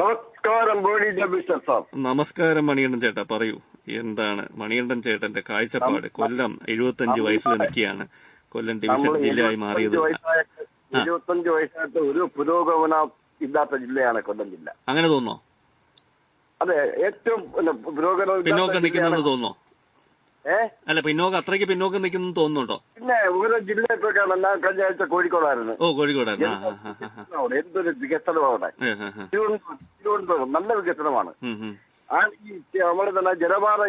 നമസ്കാരം നമസ്കാരം മണികണ്ഠൻ ചേട്ടാ. പറയൂ എന്താണ്? മണികണ്ഠൻ ചേട്ടന്റെ കാഴ്ചപ്പാട്. കൊല്ലം എഴുപത്തഞ്ച് വയസ്സിൽ നിൽക്കുകയാണ്. കൊല്ലം ഡിവിഷൻ ജില്ലയായി മാറിയത്. ഇരുപത്തഞ്ച് വയസ്സായിട്ട് ഒരു പുരോഗമന ഇല്ലാത്ത ജില്ലയാണ് കൊല്ലം ജില്ല. അങ്ങനെ തോന്നോ അതെ ഏറ്റവും പുരോഗമനം പിന്നോക്കം നിൽക്കുന്നെന്ന് ജില്ലയാണ്. അല്ല പിന്നോക്കം അത്രയ്ക്ക് പിന്നോക്കം നിൽക്കുന്നു തോന്നുന്നുണ്ടോ? പിന്നെ ഓരോ ജില്ലയിലേക്കാണ് ഞാൻ കഴിഞ്ഞ ആഴ്ച കോഴിക്കോടായിരുന്നു. ഓ കോഴിക്കോടായിരുന്നു. എന്തൊരു വികസനമാണ്. തിരുവനന്തപുരം നല്ല വികസനമാണ്. ആ ഈ നമ്മൾ തന്നെ ജലപാത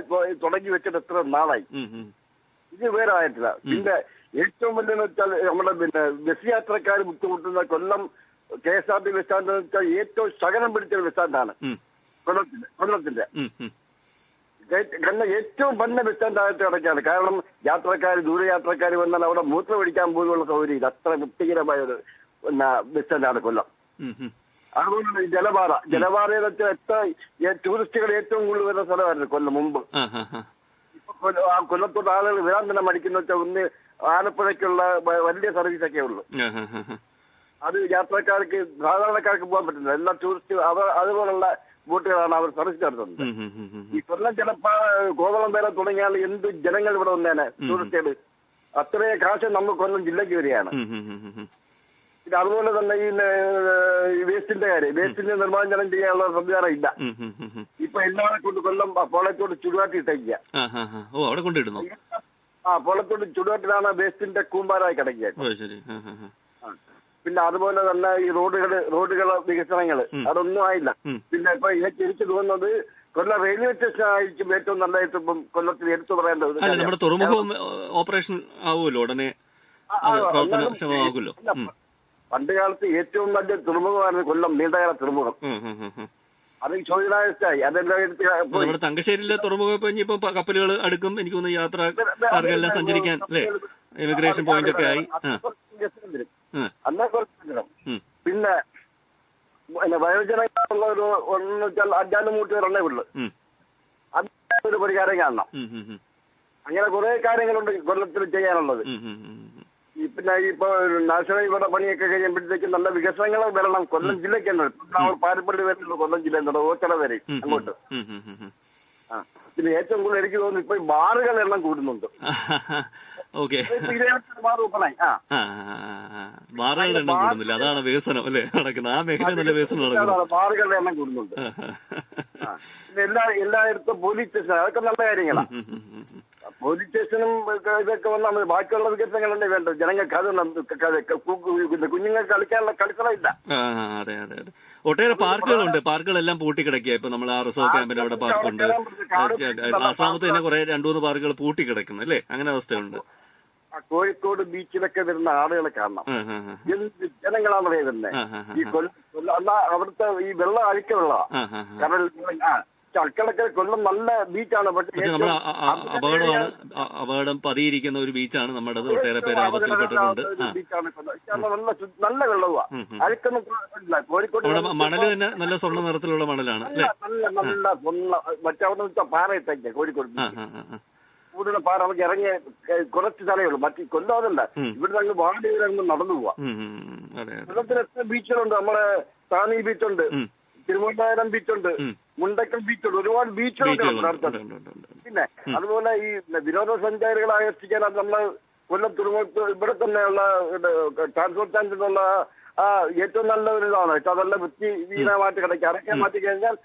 തുടങ്ങി വെച്ചിട്ട് എത്ര നാളായി. ഇത് വേറെ ആയിട്ടില്ല. പിന്നെ ഏറ്റവും വലിയ വെച്ചാൽ നമ്മുടെ പിന്നെ ബസ് യാത്രക്കാർ ബുദ്ധിമുട്ടുന്ന Kollam K S R T bus stand വെച്ചാൽ ഏറ്റവും ശകലം പിടിച്ച ബസ് സ്റ്റാൻഡാണ്. കൊല്ലത്തിന്റെ കൊല്ലത്തിന്റെ കാരണം ഏറ്റവും ബന്ധ ബസ് സ്റ്റാൻഡായിട്ട് കിടക്കാണ് കാരണം യാത്രക്കാർ ദൂരയാത്രക്കാർ വന്നാൽ അവിടെ മൂത്രം പിടിക്കാൻ പോലുള്ള സൗകര്യം ഇത് അത്ര വൃത്തികരമായ ഒരു പിന്നെ ബസ് സ്റ്റാൻഡാണ് കൊല്ലം. അതുപോലെ ജലപാറ. വെച്ചാൽ എത്ര ടൂറിസ്റ്റുകൾ ഏറ്റവും കൂടുതൽ വരുന്ന സ്ഥലമായിരുന്നു കൊല്ലം മുമ്പ്. ആ, കൊല്ലത്തോട്ട് ആളുകൾ വരാൻ തന്നെ മടിക്കുന്ന വെച്ചാൽ ഒന്ന് ആലപ്പുഴയ്ക്കുള്ള വലിയ വലിയ സർവീസൊക്കെ ഉള്ളു. അത് യാത്രക്കാർക്ക് സാധാരണക്കാർക്ക് പോകാൻ പറ്റുന്നില്ല. എല്ലാ ടൂറിസ്റ്റ് അതുപോലുള്ള ബോട്ടുകളാണ് അവർ സർവീസ് നടത്തുന്നത്. ഈ കൊല്ലം ചിലപ്പോ കോവളം വരെ തുടങ്ങിയാൽ എന്ത് ജനങ്ങൾ ഇവിടെ വന്നേനെ? ടൂറിസ്റ്റുകൾ. അത്രയും കാശ് നമ്മൾ കൊല്ലം ജില്ലയ്ക്ക് വരികയാണ്. പിന്നെ അതുപോലെ തന്നെ ഈ വേസ്റ്റിന്റെ കാര്യം. വേസ്റ്റിന്റെ നിർമ്മാർജനം ചെയ്യാനുള്ള സംവിധാനം ഇല്ല. ഇപ്പൊ എല്ലാവരെ കൊണ്ട് കൊല്ലം പോളത്തോട് ചുടുകാട്ടി ഇട്ടേക്കുക. ആ, പൊളത്തോട് ചുടുകാട്ടിലാണ് വേസ്റ്റിന്റെ കൂമ്പാരായി കിടക്കുക. പിന്നെ അതുപോലെ തന്നെ ഈ റോഡുകൾ റോഡുകളെ വികസനങ്ങൾ അതൊന്നും ആയില്ല. പിന്നെ ഇപ്പൊ എനിക്ക് തിരിച്ചു തോന്നുന്നത് കൊല്ലം റെയിൽവേ സ്റ്റേഷൻ ആയിരിക്കും ഏറ്റവും നല്ലതായിട്ട് ഇപ്പം കൊല്ലത്തിൽ എടുത്തു പറയേണ്ടത്. നമ്മുടെ തുറമുഖം ഓപ്പറേഷൻ ആവുമല്ലോ ഉടനെ. പണ്ട് കാലത്ത് ഏറ്റവും വലിയ തുറമുഖമായിരുന്നു കൊല്ലം നീണ്ടകര തുറമുഖം. അത് ചോദിച്ചായി അതെല്ലാം തങ്കശ്ശേരിയിലെ തുറമുഖം ഇപ്പൊ ഇനിയിപ്പോ കപ്പലുകൾ അടുക്കും. എനിക്ക് തോന്നുന്നു യാത്രക്കാർക്കെല്ലാം സഞ്ചരിക്കാൻ അല്ലേ? ഇമിഗ്രേഷൻ പോയിന്റ് ഒക്കെ ആയി. അന്നേ കുറച്ച് പിന്നെ പിന്നെ വയോജനങ്ങളുള്ള ഒരു ഒന്ന് വെച്ചാൽ അഞ്ചാലുമൂട്ടി ഒരെണ്ണേ ഉള്ളു. ഉം. അത് ഒരു പരിഹാരം കാണണം. അങ്ങനെ കുറെ കാര്യങ്ങളുണ്ട് കൊല്ലത്തിൽ ചെയ്യാനുള്ളത്. പിന്നെ ഇപ്പൊ നാഷണൽ ഇവിടെ പണിയൊക്കെ കഴിയുമ്പോഴത്തേക്ക് നല്ല വികസനങ്ങൾ വരണം. കൊല്ലം ജില്ലയ്ക്ക് തന്നെ പാരപ്പള്ളി വരെയുള്ള കൊല്ലം ജില്ല എന്നുള്ളത് ഓച്ചറ വരെ. അങ്ങോട്ട്. പിന്നെ ഏറ്റവും കൂടുതൽ എനിക്ക് തോന്നുന്നു ഇപ്പൊ ബാറുകൾ എണ്ണം കൂടുന്നുണ്ട്. ഓക്കെ. ബാർ ഓപ്പണായി ആ. ബാറുകളുടെ എണ്ണം കൂടുന്നില്ല അതാണ് വികസനം അല്ലേ നടക്കുന്നത് ആ മേഖല നല്ല വികസനം നടക്കുന്നു മാറുകളുടെ ബാറുകളുടെ എണ്ണം കൂടുന്നുണ്ട് എല്ലാ എല്ലായിടത്തും പോലീസ് സ്റ്റേഷൻ അതൊക്കെ നല്ല കാര്യങ്ങളാണ്. പോലീസ് സ്റ്റേഷനും ഇതൊക്കെ വന്നാൽ മതി ബാക്കിയുള്ള വികസനങ്ങളല്ലേ വേണ്ടത് ജനങ്ങൾക്ക് അത് കുഞ്ഞുങ്ങൾക്ക് കളിക്കാനുള്ള കളിസ്ഥലമില്ല ആ, അതെ അതെ അതെ ഒട്ടേറെ പാർക്കുകളുണ്ട് പാർക്കുകളെല്ലാം പൂട്ടിക്കിടക്കുക ഇപ്പൊ നമ്മൾ ആ റിസർവ് ക്യാമ്പിന്റെ അവിടെ പാർക്കുണ്ട് ആശ്രാമത്ത് തന്നെ കുറെ രണ്ടു മൂന്ന് പാർക്കുകൾ പൂട്ടിക്കിടക്കുന്നു അല്ലേ അങ്ങനെ അവസ്ഥയുണ്ട് കോഴിക്കോട് ബീച്ചിലൊക്കെ വരുന്ന ആളുകളെ കാണണം. എന്ത് ജനങ്ങളാണ് ആ. ഈ കൊല്ലം അവിടുത്തെ ഈ വെള്ളം അഴിക്ക വെള്ളമാണ് ആ ചക്കടക്കൽ കൊല്ലം നല്ല ബീച്ചാണ് പക്ഷേ അപകടമാണ് അപകടം പതിയിരിക്കുന്ന ഒരു ബീച്ചാണ് നമ്മുടെ ഒട്ടേറെ പേര് ആപത്തിൽപ്പെട്ടിട്ടുണ്ട് നല്ല നല്ല വെള്ളമാണ് അഴുക്കൊന്നും കോഴിക്കോട് മണൽ തന്നെ നല്ല സ്വർണ നിറത്തിലുള്ള മണലാണ് നല്ല നല്ല മറ്റവിടെ വെച്ചാൽ പാറ കോഴിക്കോട്. കൂടുതൽ പാറ അവർക്ക് ഇറങ്ങിയ കുറച്ച് തലയുള്ളൂ മറ്റേ കൊല്ലാതല്ല ഇവിടെ ഇവിടുന്ന് അങ്ങ് വാടി അങ്ങ് നടന്നു പോവാം. കൊല്ലത്തിൽ എത്ര ബീച്ചുകളുണ്ട്? നമ്മളെ താനി ബീച്ചുണ്ട്. തിരുവനന്തപുരം ബീച്ചുണ്ട്. മുണ്ടക്കൽ ബീച്ചുണ്ട്. ഒരുപാട് ബീച്ചുകളുണ്ട് നമ്മുടെ ബീച്ചുകളുണ്ട് അടുത്ത്. ഉണ്ട്, ഉണ്ട്, ഉണ്ട്, ഉണ്ട്. പിന്നെ അതുപോലെ ഈ വിനോദസഞ്ചാരികളെ ആകർഷിക്കാൻ അത് നമ്മൾ കൊല്ലം തുറമുഖത്ത് ഇവിടെ തന്നെയുള്ള ട്രാൻസ്പോർട്ട് ചാൻസിലുള്ള ആ ഏറ്റവും നല്ല ഒരു ഇതാണ് അതല്ല വൃത്തി വീണമായിട്ട് കിടക്കുക അതൊക്കെ മാറ്റി കഴിഞ്ഞാൽ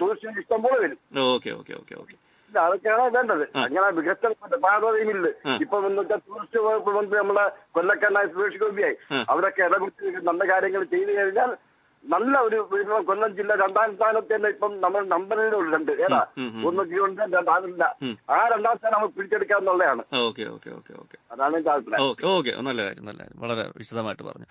ടൂറിസ്റ്റുകൾ ഇഷ്ടംപോലെ വരും. Okay okay okay okay. അതൊക്കെയാണ് വേണ്ടത്. അങ്ങനെ വികസനം പാതയുമില്ല ഇപ്പൊ വെച്ചാൽ ടൂറിസ്റ്റ് വകുപ്പ് മന്ത്രി നമ്മളെ കൊല്ലക്കണ്ണായ സുരേഷ് ഗോപിയായി അവരൊക്കെ ഇടപെട്ട് നല്ല കാര്യങ്ങൾ ചെയ്തു കഴിഞ്ഞാൽ നല്ല ഒരു കൊല്ലം ജില്ല രണ്ടാം സ്ഥാനത്ത് തന്നെ ഇപ്പം നമ്മൾ നമ്പറിലുണ്ട് ഏതാ? ഒന്ന് തിരുവനന്തപുരം രണ്ടാമില്ല ആ രണ്ടാം സ്ഥാനം നമുക്ക് പിടിച്ചെടുക്കാന്നുള്ളതാണ് ഓക്കെ ഓക്കെ ഓക്കെ ഓക്കെ. അതാണ് എന്റെ അഭിപ്രായം. ഓക്കെ നല്ല കാര്യം നല്ല കാര്യം. വളരെ വിശദമായിട്ട് പറഞ്ഞു.